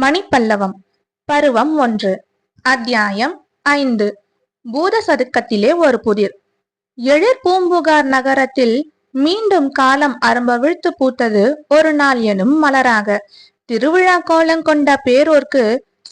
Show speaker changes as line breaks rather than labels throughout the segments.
மணிப்பல்லவம் பருவம் ஒன்று அத்தியாயம் ஐந்து. பூத சதுக்கத்திலே ஒரு புதிர். எழிற் பூம்புகார் நகரத்தில் மீண்டும் காலம் அரும்பவிழ்த்து பூத்தது ஒரு நாள் எனும் மலராக. திருவிழா கோலம் கொண்ட பேரோர்க்கு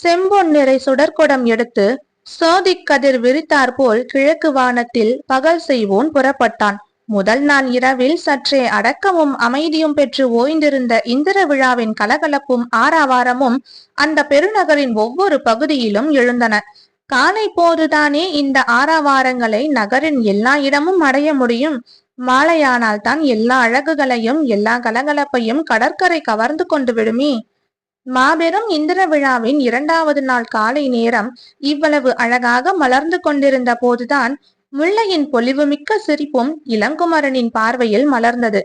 செம்பொன் நிறை சுடற்குடம் எடுத்து சோதிக் கதிர் விரித்தாற்போல் கிழக்கு வானத்தில் பகல் செய்வோன் புறப்பட்டான். முதல் நாள் இரவில் சற்றே அடக்கமும் அமைதியும் பெற்று ஓய்ந்திருந்த இந்திர விழாவின் கலகலப்பும் ஆறாவாரமும் அந்த பெருநகரின் ஒவ்வொரு பகுதியிலும் எழுந்தன. காலை போதுதானே இந்த ஆறாவாரங்களை நகரின் எல்லா இடமும் அடைய முடியும்? மாலையானால் தான் எல்லா அழகுகளையும் எல்லா கலகலப்பையும் கடற்கரை கவர்ந்து கொண்டு விடுமே? மாபெரும் இந்திர விழாவின் இரண்டாவது நாள் காலை நேரம் இவ்வளவு அழகாக மலர்ந்து கொண்டிருந்த போதுதான் முல்லையின் பொலிவுமிக்க சிரிப்பும் இளங்குமரனின் பார்வையில் மலர்ந்தது.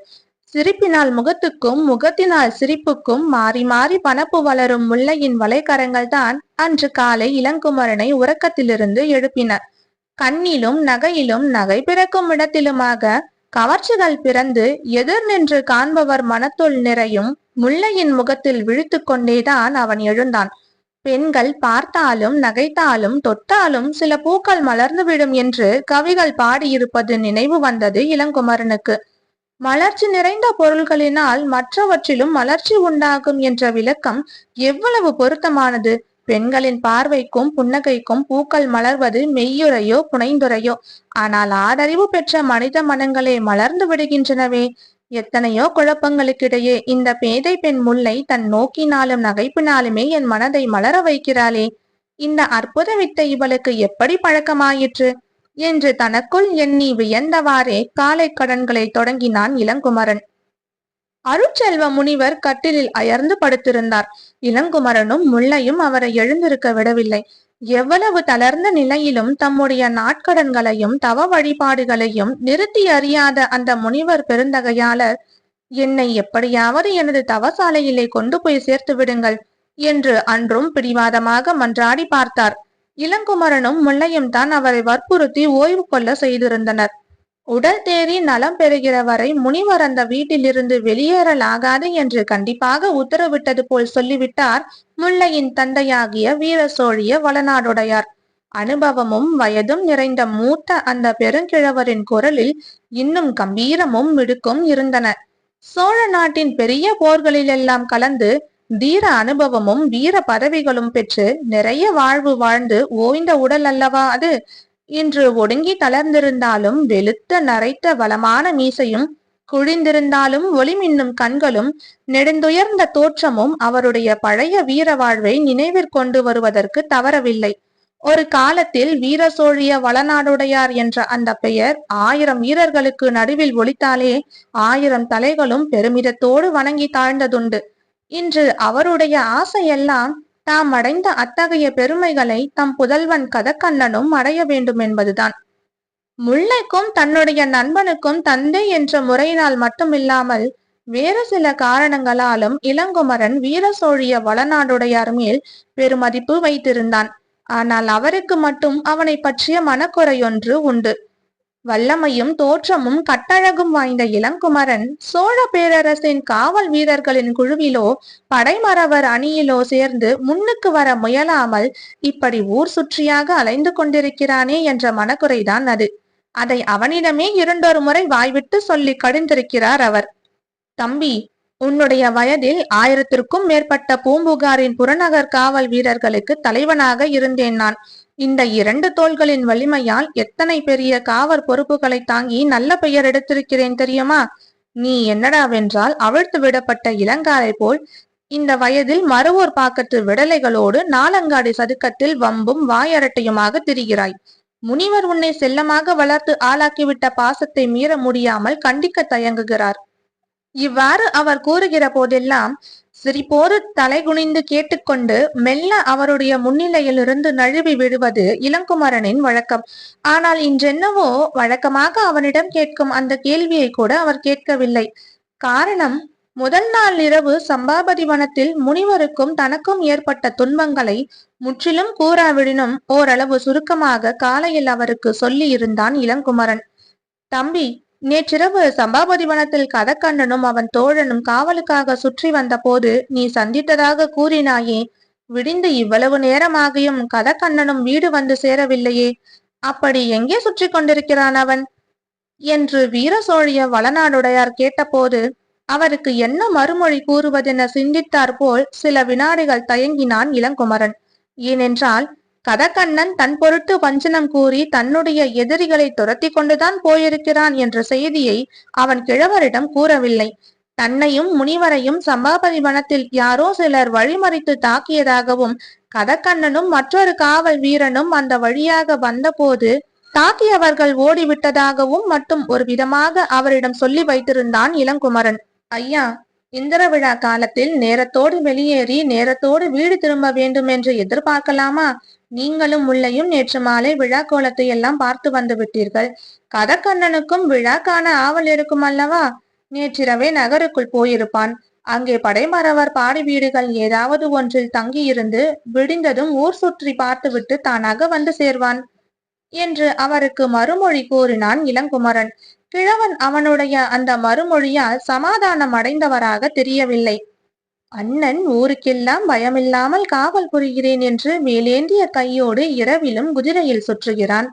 சிரிப்பினால் முகத்துக்கும் முகத்தினால் சிரிப்புக்கும் மாறி மாறி பணப்பு வளரும் முல்லையின் வலைக்கரங்கள் தான் அன்று காலை இளங்குமரனை உறக்கத்திலிருந்து எழுப்பின. கண்ணிலும் நகையிலும் நகை பிறக்கும் இடத்திலுமாக கவர்ச்சிகள் பிறந்து எதிர் நின்று காண்பவர் மனத்துள் நிறையும் முல்லையின் முகத்தில் விழித்து கொண்டேதான் அவன் எழுந்தான். பெண்கள் பார்த்தாலும் நகைத்தாலும் தொட்டாலும் சில பூக்கள் மலர்ந்துவிடும் என்று கவிகள் பாடியிருப்பது நினைவு வந்தது இளங்குமரனுக்கு. மலர்ச்சி நிறைந்த பொருள்களினால் மற்றவற்றிலும் மலர்ச்சி உண்டாகும் என்ற விளக்கம் எவ்வளவு பொருத்தமானது! பெண்களின் பார்வைக்கும் புன்னகைக்கும் பூக்கள் மலர்வது மெய்யுரையோ புனைந்துரையோ ஆனால் ஆதரிவு பெற்ற மனித மனங்களே மலர்ந்து விடுகின்றனவே! எத்தனையோ குழப்பங்களுக்கிடையே இந்த பேதை பெண் முல்லை தன் நோக்கினாலும் நகைப்பினாலுமே என் மனதை மலர வைக்கிறாளே. இந்த அற்புத வித்தை இவளுக்கு எப்படி பழக்கமாயிற்று? என்று தனக்குள் எண்ணி வியந்தவாறே காலை கடன்களை தொடங்கினான் இளங்குமரன். அருட்செல்வ முனிவர் கட்டிலில் அயர்ந்து படுத்திருந்தார். இளங்குமரனும் முல்லையும் அவரை எழுந்திருக்க விடவில்லை. எவ்வளவு தளர்ந்த நிலையிலும் தம்முடைய நாட்கடன்களையும் தவ வழிபாடுகளையும் நிறுத்தி அறியாத அந்த முனிவர் பெருந்தகையாளர் என்னை எப்படியாவது எனது தவசாலையிலே கொண்டு போய் சேர்த்து விடுங்கள் என்று அன்றும் பிடிவாதமாக மன்றாடி பார்த்தார். இளங்குமரனும் முல்லையும் தான் அவரை வற்புறுத்தி ஓய்வு கொள்ள செய்திருந்தனர். உடல் தேறி நலம் பெறுகிற வரை முனிவர் அந்த வீட்டிலிருந்து வெளியேறலாகாது என்று கண்டிப்பாக உத்தரவிட்டது போல் சொல்லிவிட்டார் முல்லையின் தந்தையாகிய வீர சோழிய வளநாடுடையார். அனுபவமும் வயதும் நிறைந்த மூத்த அந்த பெருங்கிழவரின் குரலில் இன்னும் கம்பீரமும் மிடுக்கும் இருந்தன. சோழ நாட்டின் பெரிய போர்களிலெல்லாம் கலந்து தீர அனுபவமும் வீர பதவிகளும் பெற்று நிறைய வாழ்வு வாழ்ந்து ஓய்ந்த உடல் அல்லவா அது? இன்று ஒடுங்கி தளர்ந்திருந்தாலும் வெளுத்த நரைத்த வளமான மீசையும் குழிந்திருந்தாலும் ஒளிமின்னும் கண்களும் நெடுந்துயர்ந்த தோற்றமும் அவருடைய பழைய வீர வாழ்வை நினைவிற்கொண்டு வருவதற்கு தவறவில்லை. ஒரு காலத்தில் வீர சோழிய வளநாடுடையார் என்ற அந்த பெயர் ஆயிரம் வீரர்களுக்கு நடுவில் ஒளித்தாலே ஆயிரம் தலைகளும் பெருமிதத்தோடு வணங்கி தாழ்ந்ததுண்டு. இன்று அவருடைய ஆசையெல்லாம் தாம் அடைந்த அத்தகைய பெருமைகளை தம் புதல்வன் கதக்கண்ணனும் அடைய வேண்டும் என்பதுதான். முல்லைக்கும் தன்னுடைய நண்பனுக்கும் தந்தை என்ற முறையினால் மட்டுமில்லாமல் வேறு சில காரணங்களாலும் இளங்குமரன் வீர சோழிய வளநாடுடையார் மேல் பெருமதிப்பு வைத்திருந்தான். ஆனால் அவருக்கு மட்டும் அவனை பற்றிய மனக்குறையொன்று உண்டு. வல்லமையும் தோற்றமும் கட்டழகும் வாய்ந்த இளங்குமரன் சோழ பேரரசின் காவல் வீரர்களின் குழுவிலோ படைமரவர் அணியிலோ சேர்ந்து முன்னுக்கு வர முயலாமல் இப்படி ஊர் சுற்றியாக அலைந்து கொண்டிருக்கிறானே என்ற மனக்குறைதான் அது. அதை அவனிடமே இரண்டொரு முறை வாய்விட்டு சொல்லி கடிந்திருக்கிறார் அவர். தம்பி உன்னுடைய வயதில் ஆயிரத்திற்கும் மேற்பட்ட பூம்புகாரின் புறநகர் காவல் வீரர்களுக்கு தலைவனாக இருந்தேன் நான். இந்த இரண்டு தோள்களின் வலிமையால் எத்தனை பெரிய காவற் பொறுப்புகளை தாங்கி நல்ல பெயர் எடுத்திருக்கிறேன் தெரியுமா? நீ என்னடாவென்றால் அவிழ்த்து விடப்பட்ட இளங்காரை போல் இந்த வயதில் மறுவோர் பாக்கத்து விடலைகளோடு நாலங்காடி சதுக்கத்தில் வம்பும் வாயரட்டையுமாக திரிகிறாய். முனிவர் உன்னை செல்லமாக வளர்த்து ஆளாக்கிவிட்ட பாசத்தை மீற முடியாமல் கண்டிக்க தயங்குகிறார். இவ்வாறு அவர் கூறுகிற போதெல்லாம் சிரிப்போடு தலைகுனிந்து கேட்டுக்கொண்டு மெல்ல அவருடைய முன்னிலையிலிருந்து நழுவி விடுவது இளங்குமரனின் வழக்கம். ஆனால் இன்றென்னவோ வழக்கமாக அவனிடம் கேட்கும் அந்த கேள்வியை கூட அவர் கேட்கவில்லை. காரணம் முதல் நாள் இரவு சம்பாபதி வனத்தில் முனிவருக்கும் தனக்கும் ஏற்பட்ட துன்பங்களை முற்றிலும் கூறாவிடினும் ஓரளவு சுருக்கமாக காலையில் அவருக்கு சொல்லி இருந்தான் இளங்குமரன். தம்பி நேற்றிரவு சம்பாபதி வனத்தில் கதக்கண்ணனும் அவன் தோழனும் காவலுக்காக சுற்றி வந்த போது நீ சந்தித்ததாக கூறினாயே விடிந்து இவ்வளவு நேரமாகியும் கதக்கண்ணனும் வீடு வந்து சேரவில்லையே அப்படி எங்கே சுற்றி கொண்டிருக்கிறான் அவன்? என்று வீர சோழிய வளநாடுடையார் கேட்டபோது அவருக்கு என்ன மறுமொழி கூறுவதென சிந்தித்தார் போல் சில வினாடிகள் தயங்கினான் இளங்குமரன். ஏனென்றால் கதக்கண்ணன் தன் பொருட்டு வஞ்சனம் கூறி தன்னுடைய எதிரிகளை துரத்தி கொண்டுதான் போயிருக்கிறான் என்ற செய்தியை அவன் கிழவரிடம் கூறவில்லை. தன்னையும் முனிவரையும் சம்பாபதி வனத்தில் யாரோ சிலர் வழிமறித்து தாக்கியதாகவும் கதக்கண்ணனும் மற்றொரு காவல் வீரனும் அந்த வழியாக வந்தபோது தாக்கியவர்கள் ஓடிவிட்டதாகவும் மட்டும் ஒரு விதமாக அவரிடம் சொல்லி வைத்திருந்தான் இளங்குமரன். ஐயா இந்திர விழா காலத்தில் நேரத்தோடு வெளியேறி நேரத்தோடு வீடு திரும்ப வேண்டும் என்று எதிர்பார்க்கலாமா? நீங்களும் முல்லையும் நேற்று மாலை விழா கோலத்தை எல்லாம் பார்த்து வந்து விட்டீர்கள். கதக்கண்ணனுக்கும் விழா காண ஆவல் இருக்கும் அல்லவா? நேற்றிரவே நகருக்குள் போயிருப்பான். அங்கே படைமறவர் பாடி வீடுகள் ஏதாவது ஒன்றில் தங்கியிருந்து விடிந்ததும் ஊர் சுற்றி பார்த்துவிட்டு தானாக வந்து சேர்வான் என்று அவருக்கு மறுமொழி கூறினான் இளங்குமரன். கிழவன் அவனுடைய அந்த மறுமொழியால் சமாதானம் அடைந்தவராக தெரியவில்லை. அண்ணன் ஊருக்கெல்லாம் பயமில்லாமல் காவல் புரிகிறேன் என்று மேலேந்திய கையோடு இரவிலும் குதிரையில் சுற்றுகிறான்.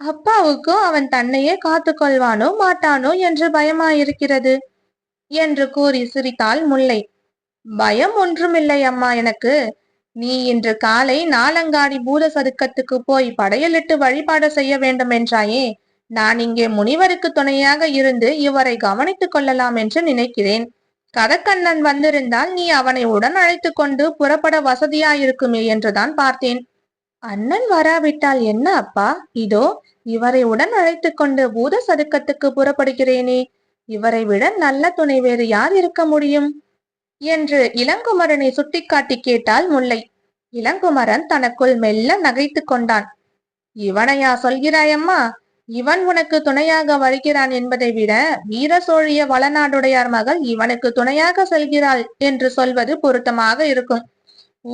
அப்பாவுக்கும் அவன் தன்னையே காத்து கொள்வானோ மாட்டானோ என்று பயமாயிருக்கிறது என்று கூறி சிரித்தாள் முல்லை. பயம் ஒன்றுமில்லை அம்மா எனக்கு. நீ இன்று காலை நாலங்காடி பூத சதுக்கத்துக்கு போய் படையலிட்டு வழிபாடு செய்ய வேண்டும் என்றாயே. நான் இங்கே முனிவருக்கு துணையாக இருந்து இவரை கவனித்துக் கொள்ளலாம் என்று நினைக்கிறேன். கதக்கண்ணன் வந்திருந்தால் நீ அவனை உடன் அழைத்து கொண்டு புறப்பட வசதியாயிருக்குமே என்றுதான் பார்த்தேன். அண்ணன் வராவிட்டால் என்ன அப்பா? இதோ இவரை உடன் அழைத்து கொண்டு பூத சதுக்கத்துக்கு புறப்படுகிறேனே. இவரை விட நல்ல துணை வேறு யார் இருக்க முடியும்? என்று இளங்குமரனை சுட்டிக்காட்டி கேட்டால் முல்லை. இளங்குமரன் தனக்குள் மெல்ல நகைத்து கொண்டான். இவனையா சொல்கிறாயம்மா? இவன் உனக்கு துணையாக வருகிறான் என்பதை விட வீர சோழிய வளநாடுடையார் மகள் இவனுக்கு துணையாக செல்கிறாள் என்று சொல்வது பொருத்தமாக இருக்கும்.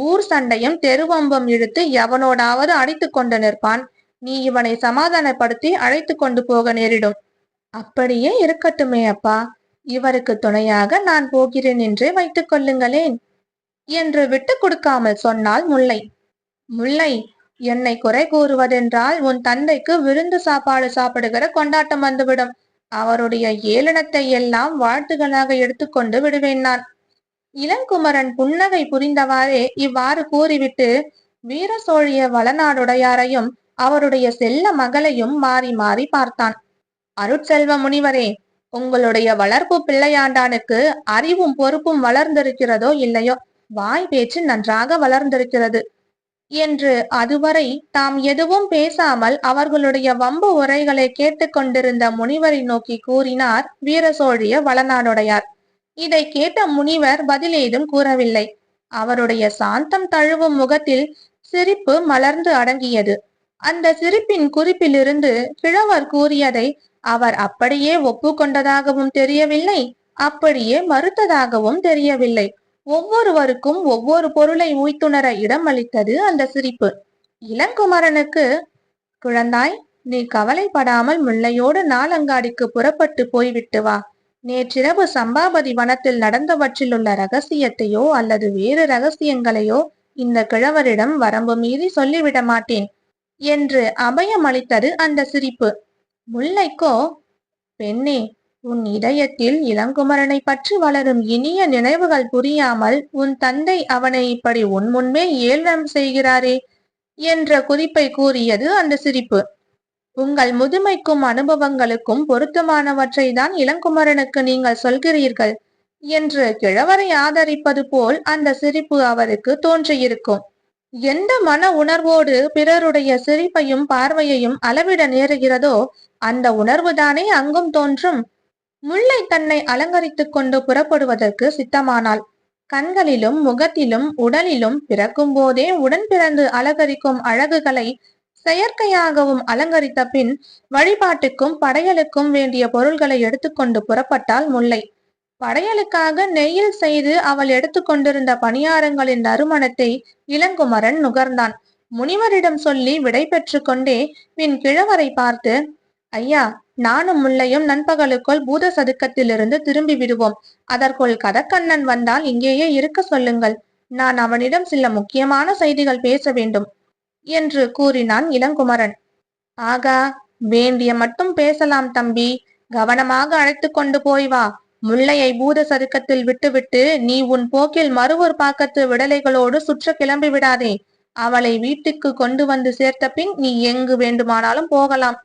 ஊர் சண்டையும் தெருவம்பம் இழுத்து எவனோடாவது அடித்து கொண்டு நிற்பான். நீ இவனை சமாதானப்படுத்தி அழைத்து கொண்டு போக நேரிடும். அப்படியே இருக்கட்டுமே அப்பா. இவருக்கு துணையாக நான் போகிறேன் என்றே வைத்துக் கொள்ளுங்களேன் என்று விட்டு கொடுக்காமல் சொன்னால் முல்லை. முல்லை என்னை குறை கூறுவதென்றால் உன் தந்தைக்கு விருந்து சாப்பாடு சாப்பிடுகிற கொண்டாட்டம் வந்துவிடும். அவருடைய ஏளனத்தை எல்லாம் வாழ்த்துகளாக எடுத்துக்கொண்டு விடுவேன் நான். இளங்குமரன் புன்னகை புரிந்தவாறே இவ்வாறு கூறிவிட்டு வீர சோழிய வளநாடுடையாரையும் அவருடைய செல்ல மகளையும் மாறி மாறி பார்த்தான். அருட்செல்வ முனிவரே உங்களுடைய வளர்ப்பு பிள்ளையாண்டானுக்கு அறிவும் பொறுப்பும் வளர்ந்திருக்கிறதோ இல்லையோ? வாய் பேச்சு நன்றாக வளர்ந்திருக்கிறது. என்று அதுவரை தாம் எதுவும் பேசாமல் அவர்களுடைய வம்பு உரைகளை கேட்டுக்கொண்டிருந்த முனிவரை நோக்கி கூறினார் வீரசோழிய வளநாடுடையார். இதை கேட்ட முனிவர் பதில் ஏதும் கூறவில்லை. அவருடைய சாந்தம் தழுவும் முகத்தில் சிரிப்பு மலர்ந்து அடங்கியது. அந்த சிரிப்பின் குறிப்பிலிருந்து கிழவர் கூறியதை அவர் அப்படியே ஒப்புக்கொண்டதாகவும் தெரியவில்லை அப்படியே மறுத்ததாகவும் தெரியவில்லை. ஒவ்வொருவருக்கும் ஒவ்வொரு பொருளை உய்த்துணர இடம் அளித்தது அந்த சிரிப்பு. இளங்குமரனுக்கு குழந்தாய் நீ கவலைப்படாமல் முல்லையோடு நாலங்காடிக்கு புறப்பட்டு போய்விட்டு வா. நேற்றிரவு சம்பாபதி வனத்தில் நடந்தவற்றிலுள்ள ரகசியத்தையோ அல்லது வேறு ரகசியங்களையோ இந்த கிழவரிடம் வரம்பு மீறி சொல்லிவிட மாட்டேன் என்று அபயம் அளித்தது அந்த சிரிப்பு. முல்லைக்கோ பெண்ணே உன் இதயத்தில் இளங்குமரனை பற்றி வளரும் இனிய நினைவுகள் புரியாமல் உன் தந்தை அவனை இப்படி உன் முன்பே ஏளனம் செய்கிறாரே என்ற குறிப்பை கூறியது அந்த சிரிப்பு. உங்கள் முதுமைக்கும் அனுபவங்களுக்கும் பொருத்தமானவற்றை தான் இளங்குமரனுக்கு நீங்கள் சொல்கிறீர்கள் என்று கிழவரை ஆதரிப்பது போல் அந்த சிரிப்பு அவருக்கு தோன்றியிருக்கும். எந்த மன உணர்வோடு பிறருடைய சிரிப்பையும் பார்வையையும் அளவிட நேருகிறதோ அந்த உணர்வுதானே அங்கும் தோன்றும். முல்லை தன்னை அலங்கரித்துக் கொண்டு புறப்படுவதற்கு சித்தமானாள். கண்களிலும் முகத்திலும் உடலிலும் பிறக்கும் போதே உடன் பிறந்து அலங்கரிக்கும் அழகுகளை செயற்கையாகவும் அலங்கரித்த பின் வழிபாட்டுக்கும் படையலுக்கும் வேண்டிய பொருள்களை எடுத்துக்கொண்டு புறப்பட்டாள் முல்லை. படையலுக்காக நெய்யில் செய்து அவள் எடுத்துக்கொண்டிருந்த பணியாரங்களின் நறுமணத்தை இளங்குமரன் நுகர்ந்தான். முனிவரிடம் சொல்லி விடை பெற்று கொண்டே பின் கிழவரை பார்த்து ஐயா நானும் முல்லையும் நண்பகலுக்குள் பூத சதுக்கத்திலிருந்து திரும்பி விடுவோம் அதற்குள் கதக்கண்ணன் வந்தால் இங்கேயே இருக்க சொல்லுங்கள். நான் அவனிடம் சில முக்கியமான செய்திகள் பேச வேண்டும் என்று கூறினான் இளங்குமரன். ஆகா வேண்டிய மட்டும் பேசலாம் தம்பி. கவனமாக அழைத்து கொண்டு போய் வா. முல்லையை பூத சதுக்கத்தில் விட்டுவிட்டு நீ உன் போக்கில் மறுவூர் பாக்கத்து விடலைகளோடு சுற்ற கிளம்பி விடாதே அவளை வீட்டுக்கு கொண்டு வந்து சேர்த்த பின் நீ எங்கு வேண்டுமானாலும் போகலாம்.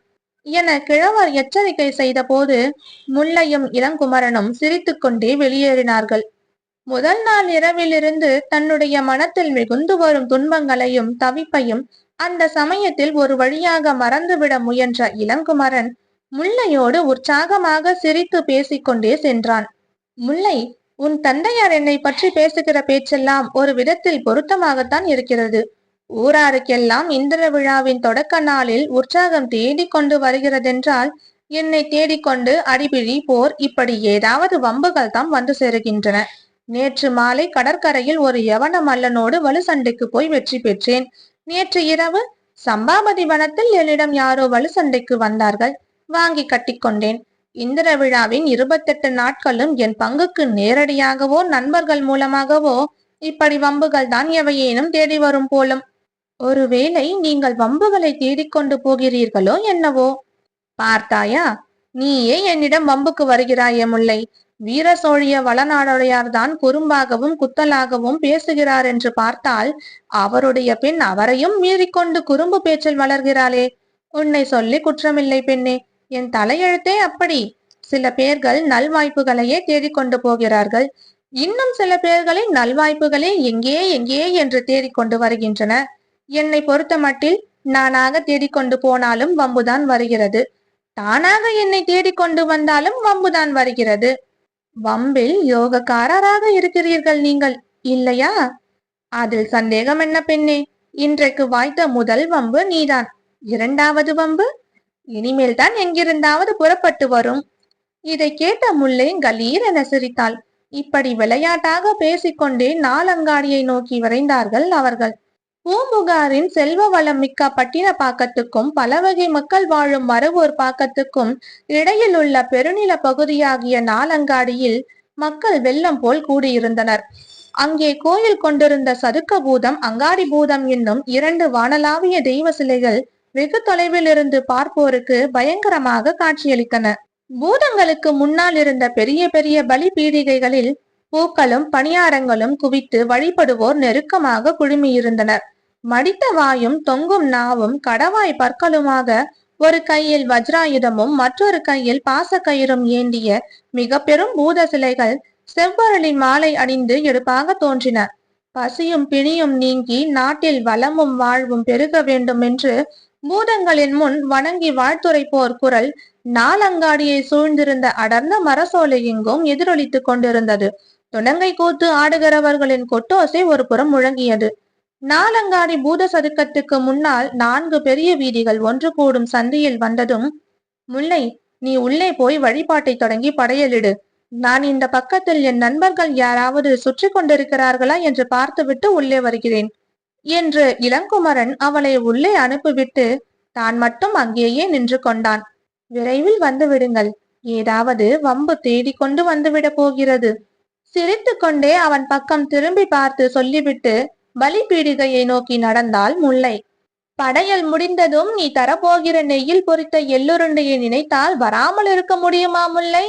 என கிழவர் எச்சரிக்கை செய்தபோது முல்லையும் இளங்குமரனும் சிரித்துக்கொண்டே வெளியேறினார்கள். முதல் நாள் இரவிலிருந்து தன்னுடைய மனத்தில் மிகுந்து வரும் துன்பங்களையும் தவிப்பையும் அந்த சமயத்தில் ஒரு வழியாக மறந்துவிட முயன்ற இளங்குமரன் முல்லையோடு உற்சாகமாக சிரித்து பேசிக்கொண்டே சென்றான். முல்லை உன் தந்தையார் என்னை பற்றி பேசுகிற பேச்செல்லாம் ஒரு விதத்தில் பொருத்தமாகத்தான் இருக்கிறது. ஊராருக்கெல்லாம் இந்திர விழாவின் தொடக்க நாளில் உற்சாகம் தேடிக் கொண்டு வருகிறதென்றால் என்னை தேடிக்கொண்டு அடிபிடி போர் இப்படி ஏதாவது வம்புகள் தான் வந்து சேருகின்றன. நேற்று மாலை கடற்கரையில் ஒரு யவன மல்லனோடு வலு சண்டைக்கு போய் வெற்றி பெற்றேன். நேற்று இரவு சம்பாபதி வனத்தில் என்னிடம் யாரோ வலு சண்டைக்கு வந்தார்கள். வாங்கி கட்டிக்கொண்டேன் இந்திர விழாவின் இருபத்தெட்டு நாட்களும் என் பங்குக்கு நேரடியாகவோ நண்பர்கள் மூலமாகவோ இப்படி வம்புகள் தான் எவையேனும் தேடி வரும் போலும். ஒருவேளை நீங்கள் வம்புகளை தேடிக்கொண்டு போகிறீர்களோ என்னவோ? பார்த்தாயா நீயே என்னிடம் வம்புக்கு வருகிறாயே முல்லை. வீர சோழிய வளநாடையார்தான் குறும்பாகவும் குத்தலாகவும் பேசுகிறார் என்று பார்த்தால் அவருடைய பெண் அவரையும் மீறிக்கொண்டு குறும்பு பேச்சில் வளர்கிறாளே. உன்னை சொல்லி குற்றமில்லை பெண்ணே என் தலையெழுத்தே அப்படி. சில பேர்கள் நல்வாய்ப்புகளையே தேடிக்கொண்டு போகிறார்கள். இன்னும் சில பேர்களின் நல்வாய்ப்புகளே எங்கே எங்கே என்று தேடிக்கொண்டு வருகின்றன. என்னை பொறுத்த மட்டில் நானாக தேடிக்கொண்டு போனாலும் வம்புதான் வருகிறது. தானாக என்னை தேடிக்கொண்டு வந்தாலும் வம்புதான் வருகிறது. வம்பில் யோகக்காரராக இருக்கிறீர்கள் நீங்கள் இல்லையா? அதில் சந்தேகம் என்ன பெண்ணே? இன்றைக்கு வாய்த்த முதல் வம்பு நீதான். இரண்டாவது வம்பு? இனிமேல் தான் எங்கிருந்தாவது புறப்பட்டு வரும். இதை கேட்ட முல்லை கலீர் என சிரித்தாள். இப்படி விளையாட்டாக பேசிக்கொண்டே நாலங்காடியை நோக்கி விரைந்தார்கள் அவர்கள். பூம்புகாரின் செல்வ வளம் மிக்க பட்டினப்பாக்கத்துக்கும் பல வகை மக்கள் வாழும் மரபூர் பாக்கத்துக்கும் இடையில் உள்ள பெருநில பகுதியாகிய நாலங்காடியில் மக்கள் வெள்ளம் போல் கூடியிருந்தனர். அங்கே கோயில் கொண்டிருந்த சதுக்க பூதம் அங்காடி பூதம் என்னும் இரண்டு வானலாவிய தெய்வ சிலைகள் வெகு தொலைவில் இருந்து பார்ப்போருக்கு பயங்கரமாக காட்சியளித்தன. பூதங்களுக்கு முன்னால் இருந்த பெரிய பெரிய பலி பீடிகைகளில் பூக்களும் பணியாரங்களும் குவித்து வழிபடுவோர் நெருக்கமாக குழுமியிருந்தனர். மடித்த வாயும் தொங்கும் நாவும் கடவாய் பற்களுமாக ஒரு கையில் வஜ்ராயுதமும் மற்றொரு கையில் பாசக்கயிறும் ஏந்திய மிக பெரும் பூத சிலைகள் செவ்வரளி மாலை அணிந்து எடுப்பாக தோன்றின. பசியும் பிணியும் நீங்கி நாட்டில் வளமும் வாழ்வும் பெருக வேண்டும் என்று பூதங்களின் முன் வணங்கி வாழ்த்துரைப்போர் குரல் நாலங்காடியை சூழ்ந்திருந்த அடர்ந்த மரசோலை எங்கும் எதிரொலித்துக் கொண்டிருந்தது. துணங்கை கூத்து ஆடுகிறவர்களின் கொட்டோசை ஒரு புறம் முழங்கியது. நாலங்காடி பூத சதுக்கத்துக்கு முன்னால் நான்கு பெரிய வீதிகள் ஒன்று கூடும் சந்தையில் வந்ததும் முல்லை நீ உள்ளே போய் வழிபாட்டை தொடங்கி படையலிடு. நான் இந்த பக்கத்தில் என் நண்பர்கள் யாராவது சுற்றி கொண்டிருக்கிறார்களா என்று பார்த்துவிட்டு உள்ளே வருகிறேன். என்று இளங்குமரன் அவளை உள்ளே அனுப்பிவிட்டு தான் மட்டும் அங்கேயே நின்று கொண்டான். விரைவில் வந்து விடுங்கள். ஏதாவது வம்பு தேடி கொண்டு வந்துவிட போகிறது. சிரித்து கொண்டே அவன் பக்கம் திரும்பி பார்த்து சொல்லிவிட்டு பலி பீடிகையை நோக்கி நடந்தாள் முல்லை. படையல் முடிந்ததும் நீ தரப்போகிற நெய்யில் பொறித்த எள்ளுருண்டையை நினைத்தால் வராமல் இருக்க முடியுமா முல்லை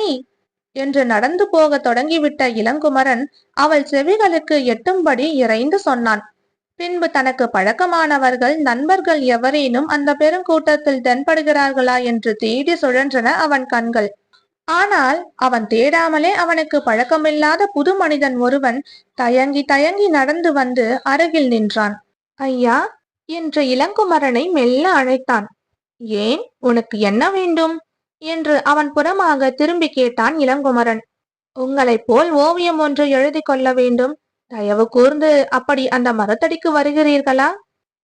என்று நடந்து போக தொடங்கிவிட்ட இளங்குமரன் அவள் செவிகளுக்கு எட்டும்படி இறைந்து சொன்னான். பின்பு தனக்கு பழக்கமானவர்கள் நண்பர்கள் எவரேனும் அந்த பெருங்கூட்டத்தில் தென்படுகிறார்களா என்று தேடி சுழன்றன அவன் கண்கள். ஆனால் அவன் தேடாமலே அவனுக்கு பழக்கமில்லாத புது மனிதன் ஒருவன் தயங்கி தயங்கி நடந்து வந்து அருகில் நின்றான். ஐயா என்று இளங்குமரனை மெல்ல அழைத்தான். ஏன் உனக்கு என்ன வேண்டும்? என்று அவன் புறமாக திரும்பி கேட்டான் இளங்குமரன். உங்களைப் போல் ஓவியம் ஒன்று எழுதி கொள்ள வேண்டும். தயவு கூர்ந்து அப்படி அந்த மரத்தடிக்கு வருகிறீர்களா?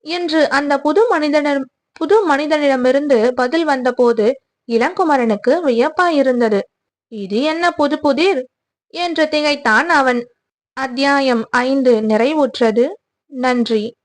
என்று அந்த புது மனிதனிடம் புது மனிதனிடமிருந்து பதில் வந்தபோது இளங்குமரனுக்கு வியப்பாயிருந்தது இது என்ன புது புதிர்? என்று திகைத்தான் அவன். அத்தியாயம் ஐந்து நிறைவுற்றது. நன்றி.